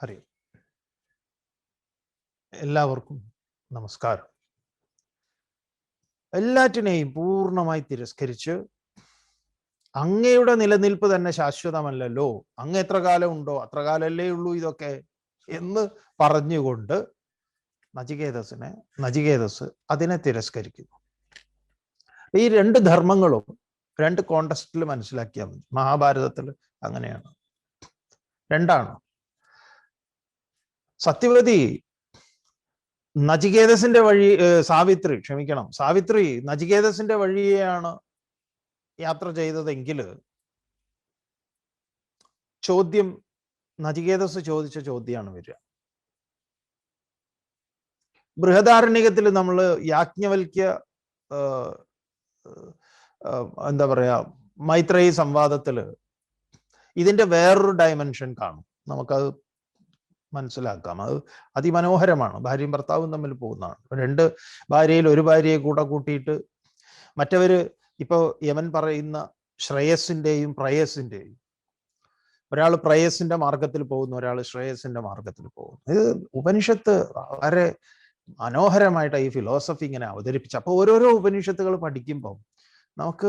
ഹരി എല്ലാവർക്കും നമസ്കാരം. എല്ലാറ്റിനെയും പൂർണമായി തിരസ്കരിച്ച് അങ്ങയുടെ നിലനിൽപ്പ് തന്നെ ശാശ്വതമല്ലല്ലോ? അങ്ങ് എത്ര കാലം ഉണ്ടോ? അത്ര കാലല്ലേ ഉള്ളൂ ഇതൊക്കെ എന്ന് പറഞ്ഞുകൊണ്ട് നചികേതസിനെ നചികേതസ് അതിനെ തിരസ്കരിക്കുന്നു. ഈ രണ്ട് ധർമ്മങ്ങളും രണ്ട് കോണ്ടസ്റ്റിൽ മനസ്സിലാക്കിയാൽ മതി. മഹാഭാരതത്തിൽ അങ്ങനെയാണ്. രണ്ടാണ്. സത്യവതി നചികേതസിന്റെ വഴി സാവിത്രി ക്ഷമിക്കണം. സാവിത്രി നചികേതസിന്റെ വഴിയെയാണ് യാത്ര ചെയ്തതെങ്കിൽ ചോദ്യം നചികേതസ് ചോദിച്ച ചോദ്യമാണ് വരിക. ബൃഹദാരണ്യകത്തിൽ നമ്മൾ യാജ്ഞവൽക്യ എന്താ പറയാ മൈത്രേയി സംവാദത്തിൽ ഇതിന്റെ വേറൊരു ഡയമെൻഷൻ കാണും. നമുക്കത് മനസ്സിലാക്കാം. അത് അതിമനോഹരമാണ്. ഭാര്യയും ഭർത്താവും തമ്മിൽ പോകുന്നതാണ്. രണ്ട് ഭാര്യയിൽ ഒരു ഭാര്യയെ കൂടെ കൂട്ടിയിട്ട് മറ്റവര് ഇപ്പൊ യമൻ പറയുന്ന ശ്രേയസിന്റെയും പ്രയസിന്റെയും ഒരാൾ പ്രയസിന്റെ മാർഗത്തിൽ പോകുന്നു ഒരാൾ ശ്രേയസിന്റെ മാർഗത്തിൽ പോകുന്നു. ഇത് ഉപനിഷത്ത് വളരെ മനോഹരമായിട്ട് ഈ ഫിലോസഫി ഇങ്ങനെ അവതരിപ്പിച്ചു. അപ്പൊ ഓരോരോ ഉപനിഷത്തുകൾ പഠിക്കുമ്പോൾ നമുക്ക്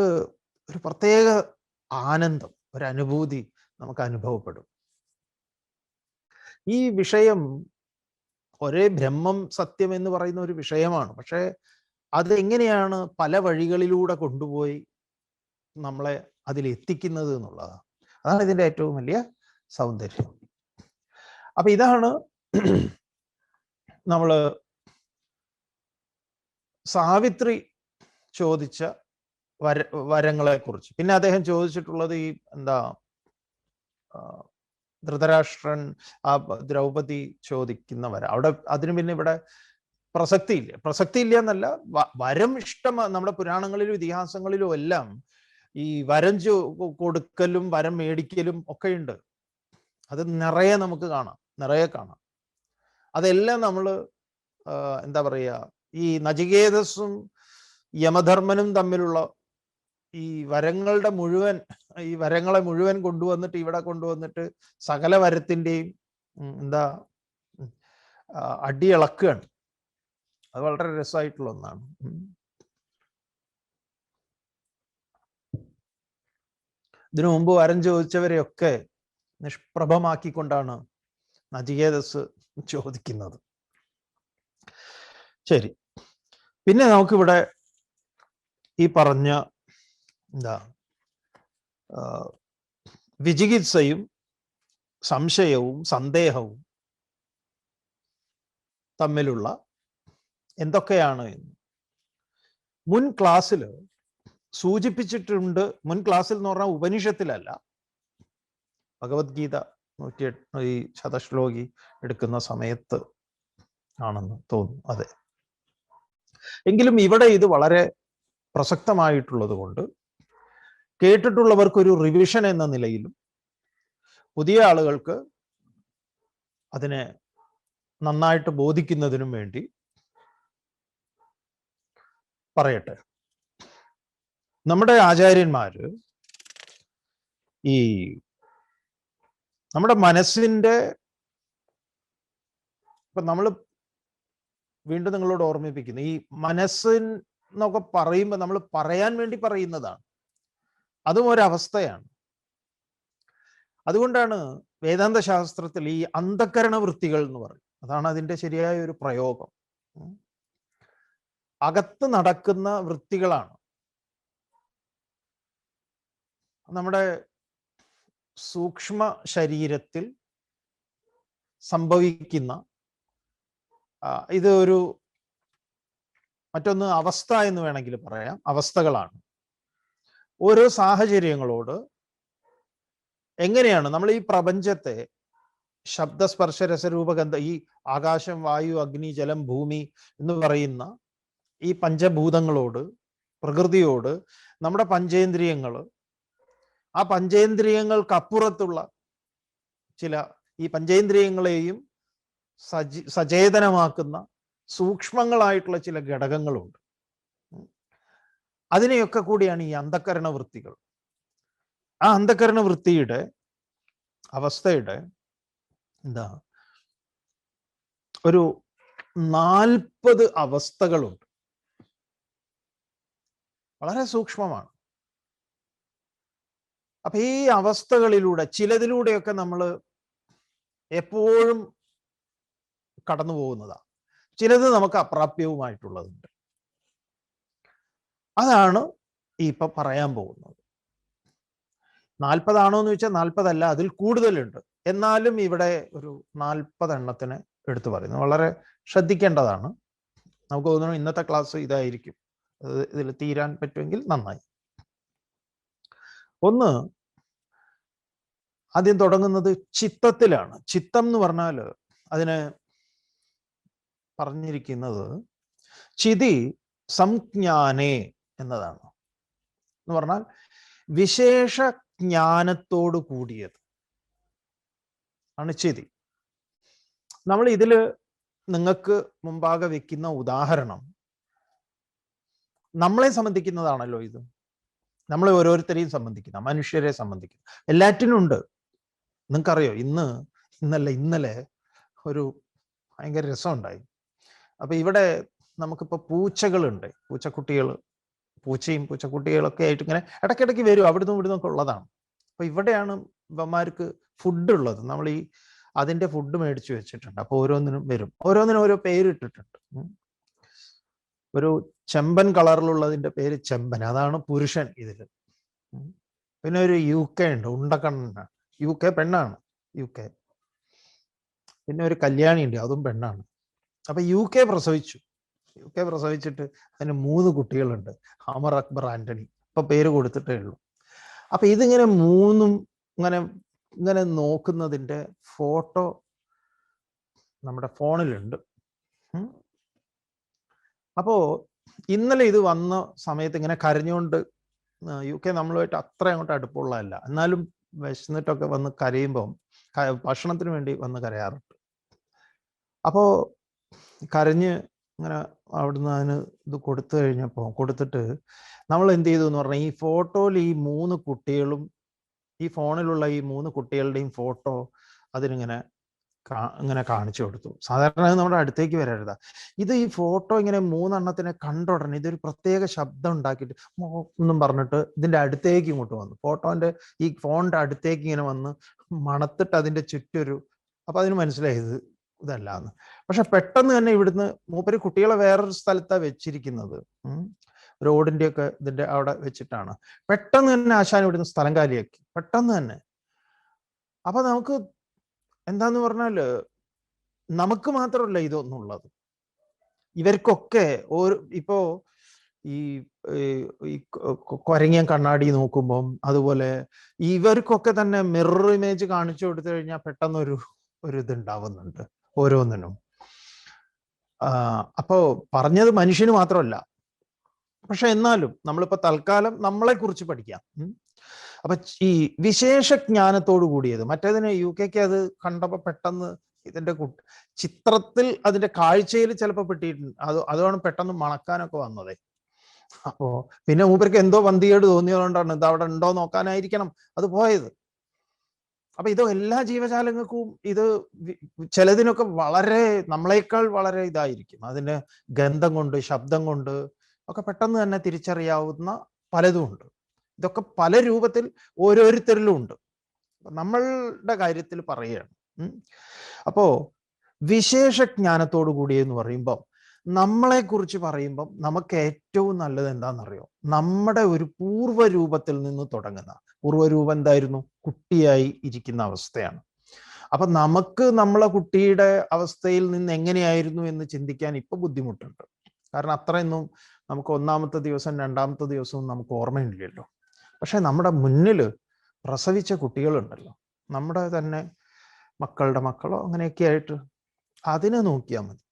ഒരു പ്രത്യേക ആനന്ദം ഒരു അനുഭൂതി നമുക്ക് അനുഭവപ്പെടും. ഈ വിഷയം ഒരേ ബ്രഹ്മം സത്യം എന്ന് പറയുന്ന ഒരു വിഷയമാണ്. പക്ഷേ അത് എങ്ങനെയാണ് പല വഴികളിലൂടെ കൊണ്ടുപോയി നമ്മളെ അതിൽ എത്തിക്കുന്നത് എന്നുള്ളതാണ്. അതാണ് ഇതിന്റെ ഏറ്റവും വലിയ സൗന്ദര്യം. അപ്പൊ ഇതാണ് നമ്മൾ സാവിത്രി ചോദിച്ച വര വരങ്ങളെ കുറിച്ച് പിന്നെ അദ്ദേഹം ചോദിച്ചിട്ടുള്ളത് ഈ എന്താ ധൃതരാഷ്ട്രൻ ആ ദ്രൗപദി ചോദിക്കുന്നവർ അവിടെ അതിനു പിന്നെ ഇവിടെ പ്രസക്തി ഇല്ല പ്രസക്തി ഇല്ല എന്നല്ല വരം ഇഷ്ടം നമ്മുടെ പുരാണങ്ങളിലും ഇതിഹാസങ്ങളിലും എല്ലാം ഈ വരം കൊടുക്കലും വരം മേടിക്കലും ഒക്കെ ഉണ്ട് അത് നിറയെ നമുക്ക് കാണാം. നിറയെ കാണാം. അതെല്ലാം നമ്മൾ എന്താ പറയുക ഈ നചികേതസും യമധർമ്മനും തമ്മിലുള്ള ഈ വരങ്ങളുടെ മുഴുവൻ ഈ വരങ്ങളെ മുഴുവൻ കൊണ്ടുവന്നിട്ട് ഇവിടെ കൊണ്ടുവന്നിട്ട് സകല വരത്തിന്റെയും എന്താ അടിയിളക്കുകയാണ് അത് വളരെ രസമായിട്ടുള്ള ഒന്നാണ്. ഇതിനു മുമ്പ് വരം ചോദിച്ചവരെയൊക്കെ നിഷ്പ്രഭമാക്കിക്കൊണ്ടാണ് നചികേതസ് ചോദിക്കുന്നത്. ശരി. പിന്നെ നമുക്കിവിടെ ഈ പറഞ്ഞ എന്താ വിചികിത്സയും സംശയവും സന്ദേഹവും തമ്മിലുള്ള എന്തൊക്കെയാണ് എന്ന്. മുൻ ക്ലാസ്സിൽ സൂചിപ്പിച്ചിട്ടുണ്ട് മുൻ ക്ലാസ്സിൽ എന്ന് പറഞ്ഞാൽ ഉപനിഷത്തിലല്ല ഭഗവത്ഗീത നൂറ്റി ഈ ശതശ്ലോകി എടുക്കുന്ന സമയത്ത് ആണെന്ന് തോന്നുന്നു അതെ. എങ്കിലും ഇവിടെ ഇത് വളരെ പ്രസക്തമായിട്ടുള്ളത് കൊണ്ട് കേട്ടിട്ടുള്ളവർക്കൊരു റിവിഷൻ എന്ന നിലയിലും പുതിയ ആളുകൾക്ക് അതിനെ നന്നായിട്ട് ബോധിക്കുന്നതിനും വേണ്ടി പറയട്ടെ. നമ്മുടെ ആചാര്യന്മാര് ഈ നമ്മുടെ മനസ്സിന്റെ ഇപ്പൊ നമ്മൾ വീണ്ടും നിങ്ങളോട് ഓർമ്മിപ്പിക്കുന്നു. ഈ മനസ്സിന്നൊക്കെ പറയുമ്പോൾ നമ്മൾ പറയാൻ വേണ്ടി പറയുന്നതാണ്. അതും ഒരവസ്ഥയാണ്. അതുകൊണ്ടാണ് വേദാന്ത ശാസ്ത്രത്തിൽ ഈ അന്ധകരണ വൃത്തികൾ എന്ന് പറയും അതാണ് അതിന്റെ ശരിയായ ഒരു പ്രയോഗം. അകത്ത് നടക്കുന്ന വൃത്തികളാണ്. നമ്മുടെ സൂക്ഷ്മ ശരീരത്തിൽ സംഭവിക്കുന്ന ഇത് ഒരു മറ്റൊന്ന് അവസ്ഥ എന്ന് വേണമെങ്കിൽ പറയാം. അവസ്ഥകളാണ്. ഓരോ സാഹചര്യങ്ങളോട് എങ്ങനെയാണ് നമ്മൾ ഈ പ്രപഞ്ചത്തെ ശബ്ദസ്പർശ രസരൂപഗന്ധ ഈ ആകാശം വായു അഗ്നി ജലം ഭൂമി എന്ന് പറയുന്ന ഈ പഞ്ചഭൂതങ്ങളോട് പ്രകൃതിയോട് നമ്മുടെ പഞ്ചേന്ദ്രിയങ്ങൾ ആ പഞ്ചേന്ദ്രിയങ്ങൾക്കപ്പുറത്തുള്ള ചില ഈ പഞ്ചേന്ദ്രിയങ്ങളെയും സജി സചേതനമാക്കുന്ന സൂക്ഷ്മങ്ങളായിട്ടുള്ള ചില ഘടകങ്ങളുണ്ട്. അതിനെയൊക്കെ കൂടിയാണ് ഈ അന്ധകരണ വൃത്തികൾ ആ അന്ധകരണ വൃത്തിയുടെ അവസ്ഥയുടെ എന്താ? ഒരു നാൽപ്പത് അവസ്ഥകളുണ്ട്. വളരെ സൂക്ഷ്മമാണ്. അപ്പൊ ഈ അവസ്ഥകളിലൂടെ ചിലതിലൂടെയൊക്കെ നമ്മൾ എപ്പോഴും കടന്നു പോകുന്നതാണ് ചിലത് നമുക്ക് അപ്രാപ്യവുമായിട്ടുള്ളതുണ്ട്. അതാണ് ഈ ഇപ്പം പറയാൻ പോകുന്നത്. നാൽപ്പതാണോ എന്ന് ചോദിച്ചാൽ നാൽപ്പതല്ല അതിൽ കൂടുതലുണ്ട്. എന്നാലും ഇവിടെ ഒരു നാൽപ്പത് എണ്ണത്തിന് എടുത്തു പറയുന്നു. വളരെ ശ്രദ്ധിക്കേണ്ടതാണ്. നമുക്ക് തോന്നുന്നു ഇന്നത്തെ ക്ലാസ് ഇതായിരിക്കും. ഇതിൽ തീരാൻ പറ്റുമെങ്കിൽ നന്നായി. ഒന്ന് ആദ്യം തുടങ്ങുന്നത് ചിത്തത്തിലാണ്. ചിത്തം എന്ന് പറഞ്ഞാൽ അതിന് പറഞ്ഞിരിക്കുന്നത് ചിതി സംജ്ഞാനേ എന്നതാണ്. എന്ന് പറഞ്ഞാൽ വിശേഷ ജ്ഞാനത്തോട് കൂടിയത്. ആണ് നമ്മൾ ഇതിൽ നിങ്ങൾക്ക് മുമ്പാകെ വെക്കുന്ന ഉദാഹരണം. നമ്മളെ സംബന്ധിക്കുന്നതാണല്ലോ ഇത്. നമ്മളെ ഓരോരുത്തരെയും സംബന്ധിക്കുന്ന മനുഷ്യരെ സംബന്ധിക്കുന്ന. എല്ലാറ്റിനും ഉണ്ട്. നിങ്ങൾക്കറിയോ ഇന്ന് ഇന്നല്ല ഇന്നലെ ഒരു ഭയങ്കര രസമുണ്ടായി. അപ്പൊ ഇവിടെ നമുക്കിപ്പോ പൂച്ചകളുണ്ട്. പൂച്ചക്കുട്ടികൾ പൂച്ചയും പൂച്ചക്കുട്ടികളൊക്കെ ആയിട്ട് ഇങ്ങനെ ഇടയ്ക്കിടയ്ക്ക് വരും. അവിടുന്ന് ഇവിടുന്ന് ഒക്കെ ഉള്ളതാണ്. അപ്പൊ ഇവിടെയാണ് ഇവന്മാർക്ക് ഫുഡ് ഉള്ളത്. നമ്മൾ ഈ അതിന്റെ ഫുഡ് മേടിച്ചു വെച്ചിട്ടുണ്ട്. അപ്പൊ ഓരോന്നിനും വരും. ഓരോന്നിനും ഓരോ പേരിട്ടിട്ടുണ്ട്. ഒരു ചെമ്പൻ കളറിലുള്ളതിന്റെ പേര് ചെമ്പൻ. അതാണ് പുരുഷൻ ഇതിൽ പിന്നെ ഒരു യു കെ ഉണ്ട്. ഉണ്ടക്കണ്ണ യു കെ പെണ്ണാണ്. U K. പിന്നെ ഒരു കല്യാണി ഉണ്ട്. അതും പെണ്ണാണ്. അപ്പൊ യു കെ പ്രസവിച്ചു. യു കെ പ്രസവിച്ചിട്ട് അതിന് മൂന്ന് കുട്ടികളുണ്ട്. അമർ അക്ബർ ആന്റണി. ഇപ്പൊ പേര് കൊടുത്തിട്ടേ ഉള്ളൂ. അപ്പൊ ഇതിങ്ങനെ മൂന്നും ഇങ്ങനെ ഇങ്ങനെ നോക്കുന്നതിന്റെ ഫോട്ടോ നമ്മുടെ ഫോണിലുണ്ട്. അപ്പോ ഇന്നലെ ഇത് വന്ന സമയത്ത് ഇങ്ങനെ കരഞ്ഞുകൊണ്ട് യു കെ നമ്മളുമായിട്ട് അത്ര അങ്ങോട്ട് അടുപ്പുള്ളതല്ല എന്നാലും വിശന്നിട്ടൊക്കെ വന്ന് കരയുമ്പം ഭക്ഷണത്തിന് വേണ്ടി വന്ന് കരയാറുണ്ട്. അപ്പോ കരഞ്ഞ് ഇങ്ങനെ അവിടുന്ന് അതിന് ഇത് കൊടുത്തു കഴിഞ്ഞപ്പോൾ കൊടുത്തിട്ട് നമ്മൾ എന്ത് ചെയ്തു എന്ന് പറഞ്ഞാൽ ഈ ഫോട്ടോയിൽ ഈ മൂന്ന് കുട്ടികളും ഈ ഫോണിലുള്ള ഈ മൂന്ന് കുട്ടികളുടെയും ഫോട്ടോ അതിനിങ്ങനെ ഇങ്ങനെ കാണിച്ചു കൊടുത്തു. സാധാരണ നമ്മുടെ അടുത്തേക്ക് വരരുത്. ഇത് ഈ ഫോട്ടോ ഇങ്ങനെ മൂന്നെണ്ണത്തിനെ കണ്ട ഉടനെ ഇതൊരു പ്രത്യേക ശബ്ദം ഉണ്ടാക്കിയിട്ട് എന്നും പറഞ്ഞിട്ട് ഇതിന്റെ അടുത്തേക്ക് ഇങ്ങോട്ട് വന്നു. ഫോട്ടോന്റെ ഈ ഫോണിന്റെ അടുത്തേക്ക് ഇങ്ങനെ വന്ന് മണത്തിട്ട് അതിന്റെ ചുറ്റൊരു അപ്പൊ അതിന് മനസ്സിലായി ഇത് ഇതല്ലാന്ന്. പക്ഷെ പെട്ടെന്ന് തന്നെ ഇവിടുന്ന് മൂപ്പര് കുട്ടികളെ വേറൊരു സ്ഥലത്താ വെച്ചിരിക്കുന്നത്. റോഡിന്റെ ഒക്കെ ഇതിന്റെ അവിടെ വെച്ചിട്ടാണ്. പെട്ടെന്ന് തന്നെ ആശാൻ ഇവിടുന്ന് സ്ഥലം കാലിയാക്കി. പെട്ടെന്ന് തന്നെ. അപ്പൊ നമുക്ക് എന്താന്ന് പറഞ്ഞാൽ നമുക്ക് മാത്രമല്ല ഇതൊന്നുള്ളത്. ഇവർക്കൊക്കെ ഓരോ ഇപ്പോ ഈ കൊരങ്ങിയ കണ്ണാടി നോക്കുമ്പം അതുപോലെ ഇവർക്കൊക്കെ തന്നെ മിറർ ഇമേജ് കാണിച്ചു കൊടുത്തു കഴിഞ്ഞാൽ പെട്ടെന്നൊരു ഒരു ഇതുണ്ടാവുന്നുണ്ട്. ഓരോന്നിനും അപ്പോ പറഞ്ഞത് മനുഷ്യന് മാത്രമല്ല. പക്ഷെ എന്നാലും നമ്മളിപ്പോ തൽക്കാലം നമ്മളെ കുറിച്ച് പഠിക്കാം. അപ്പൊ ഈ വിശേഷ ജ്ഞാനത്തോടു കൂടിയത് മറ്റേതിന് യു കെക്ക് അത് കണ്ടപ്പോ പെട്ടെന്ന് ഇതിന്റെ ചിത്രത്തിൽ അതിന്റെ കാഴ്ചയിൽ ചിലപ്പോൾ പെട്ടിട്ടുണ്ട് അത് അതുമാണ് പെട്ടെന്ന് മണക്കാനൊക്കെ വന്നത്. അപ്പോ പിന്നെ മൂപ്പർക്ക് എന്തോ വന്തികേട് തോന്നിയതുകൊണ്ടാണ് ഇത് അവിടെ ഉണ്ടോ നോക്കാനായിരിക്കണം. അത് പോയത്. അപ്പൊ ഇത് എല്ലാ ജീവജാലങ്ങൾക്കും ഇത് ചിലതിനൊക്കെ വളരെ നമ്മളെക്കാൾ വളരെ ഇതായിരിക്കും. അതിന് ഗന്ധം കൊണ്ട് ശബ്ദം കൊണ്ട് ഒക്കെ പെട്ടെന്ന് തന്നെ തിരിച്ചറിയാവുന്ന പലതും ഉണ്ട്. ഇതൊക്കെ പല രൂപത്തിൽ ഓരോരുത്തരിലും ഉണ്ട്. നമ്മളുടെ കാര്യത്തിൽ പറയുകയാണ്. അപ്പോ വിശേഷ ജ്ഞാനത്തോടു കൂടി എന്ന് പറയുമ്പം നമ്മളെ കുറിച്ച് പറയുമ്പം നമുക്ക് ഏറ്റവും നല്ലത് എന്താണെന്നറിയോ? നമ്മുടെ ഒരു പൂർവ രൂപത്തിൽ നിന്ന് തുടങ്ങുന്ന പൂർവരൂപം എന്തായിരുന്നു കുട്ടിയായി ഇരിക്കുന്ന അവസ്ഥയാണ്. അപ്പൊ നമുക്ക് നമ്മളെ കുട്ടിയുടെ അവസ്ഥയിൽ നിന്ന് എങ്ങനെയായിരുന്നു എന്ന് ചിന്തിക്കാൻ ഇപ്പൊ ബുദ്ധിമുട്ടുണ്ട്. കാരണം അത്രയൊന്നും നമുക്ക് ഒന്നാമത്തെ ദിവസം രണ്ടാമത്തെ ദിവസവും നമുക്ക് ഓർമ്മയില്ലല്ലോ. പക്ഷെ നമ്മുടെ മുന്നിൽ പ്രസവിച്ച കുട്ടികളുണ്ടല്ലോ. നമ്മുടെ തന്നെ മക്കളുടെ മക്കളോ അങ്ങനെയൊക്കെ ആയിട്ട് അതിനെ നോക്കിയാൽ മതി.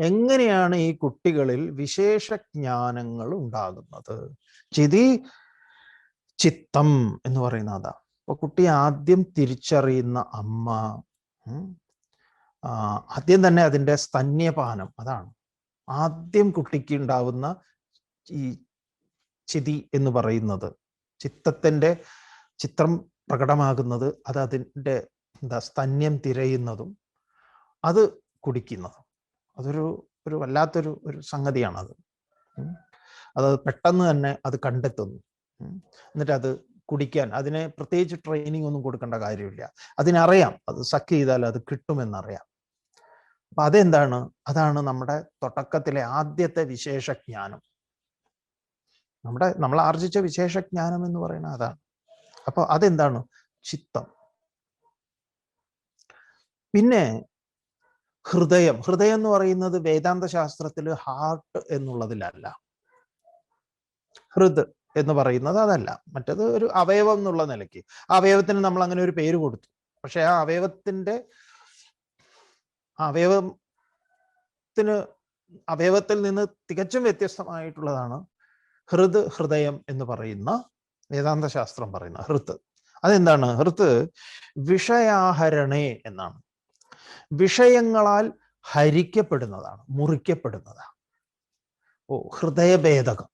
എങ്ങനെയാണ് ഈ കുട്ടികളിൽ വിശേഷ ജ്ഞാനങ്ങൾ ഉണ്ടാകുന്നത്? ചിതി ചിത്തം എന്ന് പറയുന്ന അതാ. അപ്പൊ കുട്ടി ആദ്യം തിരിച്ചറിയുന്ന അമ്മ ആദ്യം തന്നെ അതിന്റെ സ്തന്യപാനം അതാണ്. ആദ്യം കുട്ടിക്ക് ഉണ്ടാവുന്ന ഈ ചിതി എന്ന് പറയുന്നത് ചിത്തത്തിന്റെ ചിത്രം പ്രകടമാകുന്നത് അത് അതിന്റെ എന്താ സ്തന്യം തിരയുന്നതും അത് കുടിക്കുന്നതും. അതൊരു ഒരു വല്ലാത്തൊരു ഒരു സംഗതിയാണത്. അത് പെട്ടെന്ന് തന്നെ അത് കണ്ടെത്തുന്നു. എന്നിട്ട് അത് കുടിക്കാൻ അതിനെ പ്രത്യേകിച്ച് ട്രെയിനിങ് ഒന്നും കൊടുക്കേണ്ട കാര്യമില്ല. അതിനറിയാം അത് സക്ക് ചെയ്താൽ അത് കിട്ടുമെന്നറിയാം. അപ്പൊ അതെന്താണ്? അതാണ് നമ്മുടെ തുടക്കത്തിലെ ആദ്യത്തെ വിശേഷജ്ഞാനം. നമ്മുടെ നമ്മൾ ആർജിച്ച വിശേഷജ്ഞാനം എന്ന് പറയുന്നത് അതാണ്. അപ്പൊ അതെന്താണ്? ചിത്തം. പിന്നെ ഹൃദയം. ഹൃദയം എന്ന് പറയുന്നത് വേദാന്ത ശാസ്ത്രത്തിൽ ഹാർട്ട് എന്നുള്ളതിലല്ല. ഹൃദ് എന്ന് പറയുന്നത് അതല്ല. മറ്റത് ഒരു അവയവം എന്നുള്ള നിലയ്ക്ക്. അവയവത്തിന് നമ്മൾ അങ്ങനെ ഒരു പേര് കൊടുത്തു. പക്ഷെ ആ അവയവത്തിന്റെ ആ അവയവത്തിന് അവയവത്തിൽ നിന്ന് തികച്ചും വ്യത്യസ്തമായിട്ടുള്ളതാണ് ഹൃദ് ഹൃദയം എന്ന് പറയുന്ന വേദാന്ത ശാസ്ത്രം പറയുന്ന ഹൃത്ത്. അതെന്താണ്? ഹൃത്ത് വിഷയാഹരണേ എന്നാണ്. വിഷയങ്ങളാൽ ഹരിക്കപ്പെടുന്നതാണ് മുറിക്കപ്പെടുന്നതാണ്. ഓ ഹൃദയഭേദകം.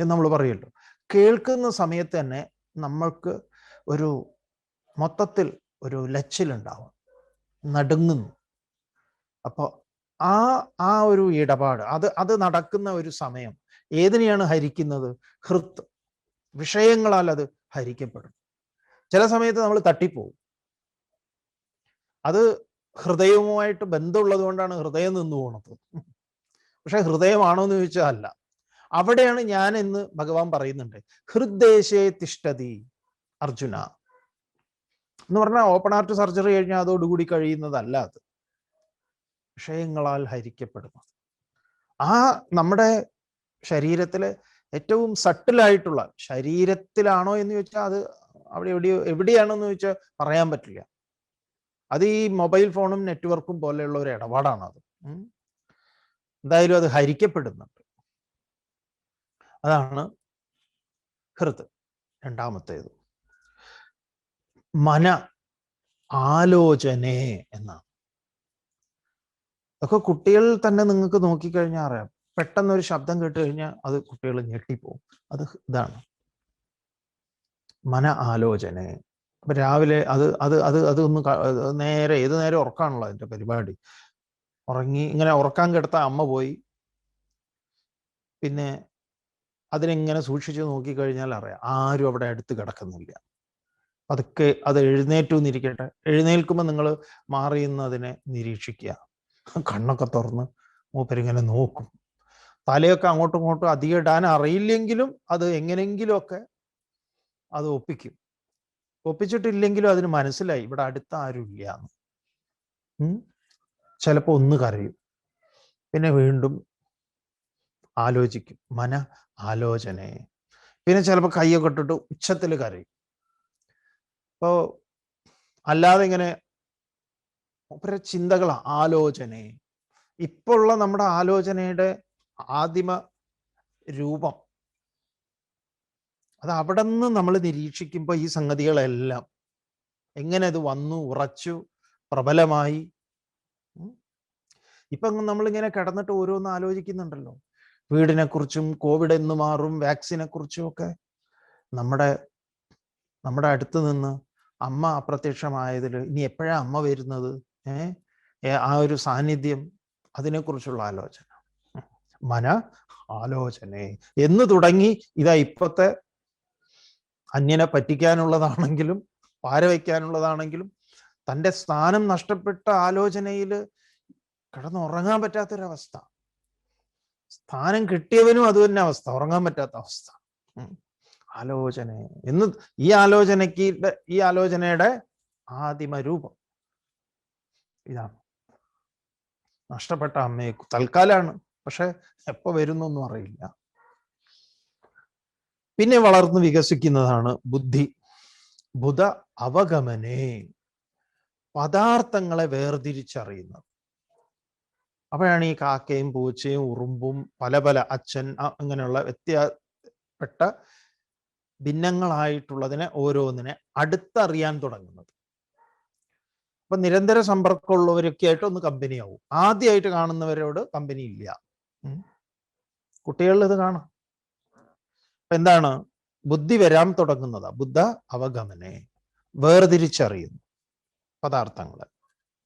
എന്ന് നമ്മൾ പറയുമല്ലോ. കേൾക്കുന്ന സമയത്ത് തന്നെ നമ്മൾക്ക് ഒരു മൊത്തത്തിൽ ഒരു ലച്ചിലുണ്ടാവും. നടുങ്ങുന്നു. അപ്പോൾ ആ ആ ഒരു ഇടപാട് അത് അത് നടക്കുന്ന ഒരു സമയം ഏതിനെയാണ് ഹരിക്കുന്നത്? ഹൃത്ത് വിഷയങ്ങളാൽ അത് ഹരിക്കപ്പെടും. ചില സമയത്ത് നമ്മൾ തട്ടിപ്പോവും. അത് ഹൃദയവുമായിട്ട് ബന്ധമുള്ളത് കൊണ്ടാണ് ഹൃദയം നിന്നു പോണത്. പക്ഷെ ഹൃദയമാണോ എന്ന് ചോദിച്ചാൽ അല്ല. അവിടെയാണ് ഞാൻ എന്ന് ഭഗവാൻ പറയുന്നുണ്ട്. ഹൃദ്ദേശേ തിഷ്ടതി അർജുന. എന്ന് പറഞ്ഞാൽ ഓപ്പൺ ആർട്ട് സർജറി കഴിഞ്ഞാൽ അതോടുകൂടി കഴിയുന്നതല്ല അത്. വിഷയങ്ങളാൽ ഹരിക്കപ്പെടുന്നത്. ആ നമ്മുടെ ശരീരത്തിലെ ഏറ്റവും സട്ടിലായിട്ടുള്ള ശരീരത്തിലാണോ എന്ന് ചോദിച്ചാൽ അത് അവിടെ എവിടെയോ എവിടെയാണെന്ന് ചോദിച്ചാൽ പറയാൻ പറ്റില്ല. അത് ഈ മൊബൈൽ ഫോണും നെറ്റ്വർക്കും പോലെയുള്ള ഒരു ഇടപാടാണ് അത് എന്തായാലും അത് ഹരിക്കപ്പെടുന്നുണ്ട്. അതാണ് ഹൃത് രണ്ടാമത്തേത്. മന ആലോചനേ എന്നാണ്. അതൊക്കെ കുട്ടികൾ തന്നെ നിങ്ങൾക്ക് നോക്കിക്കഴിഞ്ഞാൽ അറിയാം. പെട്ടെന്ന് ഒരു ശബ്ദം കേട്ട് കഴിഞ്ഞാൽ അത് കുട്ടികൾ ഞെട്ടിപ്പോവും. അത് ഇതാണ്. മന ആലോചന. അപ്പൊ രാവിലെ അത് അത് അത് അത് ഒന്ന് നേരെ ഏത് നേരം ഉറക്കാണല്ലോ അതിന്റെ പരിപാടി. ഉറങ്ങി ഇങ്ങനെ ഉറക്കാൻ കിടത്ത അമ്മ പോയി. പിന്നെ അതിനെങ്ങനെ സൂക്ഷിച്ചു നോക്കിക്കഴിഞ്ഞാൽ അറിയാം. ആരും അവിടെ അടുത്ത് കിടക്കുന്നില്ല. അതൊക്കെ അത് എഴുന്നേറ്റു എന്നിരിക്കട്ടെ. എഴുന്നേൽക്കുമ്പോൾ നിങ്ങൾ മാറിയുന്നതിനെ നിരീക്ഷിക്കുക. കണ്ണൊക്കെ തുറന്ന് മൂപ്പരിങ്ങനെ നോക്കും. തലയൊക്കെ അങ്ങോട്ടും ഇങ്ങോട്ടും അധികം ഇടാൻ അറിയില്ലെങ്കിലും അത് എങ്ങനെങ്കിലുമൊക്കെ അത് ഒപ്പിക്കും. ഒപ്പിച്ചിട്ടില്ലെങ്കിലും അതിന് മനസ്സിലായി ഇവിടെ അടുത്ത ആരും ഇല്ല എന്ന്. ചിലപ്പോ ഒന്ന് കരയും. പിന്നെ വീണ്ടും ആലോചിക്കും. മന ആലോചനയെ പിന്നെ ചിലപ്പോൾ കയ്യൊക്കെ ഇട്ടിട്ട് ഉച്ചത്തിൽ കരയും. അപ്പോൾ അല്ലാതെ ഇങ്ങനെ ഒരേ ചിന്തകൾ ആലോചന. ഇപ്പോഴുള്ള നമ്മുടെ ആലോചനയുടെ ആദിമ രൂപം. അത് അവിടെ നിന്ന് നമ്മൾ നിരീക്ഷിക്കുമ്പോൾ ഈ സംഗതികളെല്ലാം എങ്ങനെ അത് വന്നു ഉറച്ചു പ്രബലമായി. ഇപ്പൊ നമ്മളിങ്ങനെ കിടന്നിട്ട് ഓരോന്ന് ആലോചിക്കുന്നുണ്ടല്ലോ. വീടിനെ കുറിച്ചും കോവിഡ് എന്ന് മാറും വാക്സിനെ കുറിച്ചും ഒക്കെ നമ്മുടെ നമ്മുടെ അടുത്ത് നിന്ന് അമ്മ അപ്രത്യക്ഷമായതിൽ ഇനി എപ്പോഴാ അമ്മ വരുന്നത്? ഏ? ഏ, ആ ഒരു സാന്നിധ്യം അതിനെക്കുറിച്ചുള്ള ആലോചന. മന ആലോചന. എന്ന് തുടങ്ങി ഇതാ ഇപ്പത്തെ അന്യനെ പറ്റിക്കാനുള്ളതാണെങ്കിലും പാര വയ്ക്കാനുള്ളതാണെങ്കിലും തന്റെ സ്ഥാനം നഷ്ടപ്പെട്ട ആലോചനയിൽ കിടന്നുറങ്ങാൻ പറ്റാത്തൊരവസ്ഥ. സ്ഥാനം കിട്ടിയവനും അത് തന്നെ അവസ്ഥ. ഉറങ്ങാൻ പറ്റാത്ത അവസ്ഥ. ആലോചന. എന്ന് ഈ ആലോചനയ്ക്ക് ഈ ആലോചനയുടെ ആദിമ രൂപം. ഇതാണ് നഷ്ടപ്പെട്ട അമ്മയെ തൽക്കാലാണ്. പക്ഷെ എപ്പോ വരുന്നൊന്നും അറിയില്ല. പിന്നെ വളർന്ന് വികസിക്കുന്നതാണ് ബുദ്ധി. ബുധ അവഗമനേ. പദാർത്ഥങ്ങളെ വേർതിരിച്ചറിയുന്നത്. അപ്പോഴാണ് ഈ കാക്കയും പൂച്ചയും ഉറുമ്പും പല പല അച്ഛൻ അങ്ങനെയുള്ള വ്യത്യാസപ്പെട്ട ഭിന്നങ്ങളായിട്ടുള്ളതിനെ ഓരോന്നിനെ അടുത്തറിയാൻ തുടങ്ങുന്നത്. അപ്പൊ നിരന്തര സമ്പർക്കമുള്ളവരൊക്കെ ആയിട്ട് ഒന്ന് കമ്പനി ആവും. ആദ്യമായിട്ട് കാണുന്നവരോട് കമ്പനി ഇല്ല. കുട്ടികളിൽ ഇത് കാണാം. അപ്പൊ എന്താണ്? ബുദ്ധി വരാൻ തുടങ്ങുന്നതാ. ബുദ്ധ അവഗമനെ വേർതിരിച്ചറിയുന്നു. പദാർത്ഥങ്ങളെ.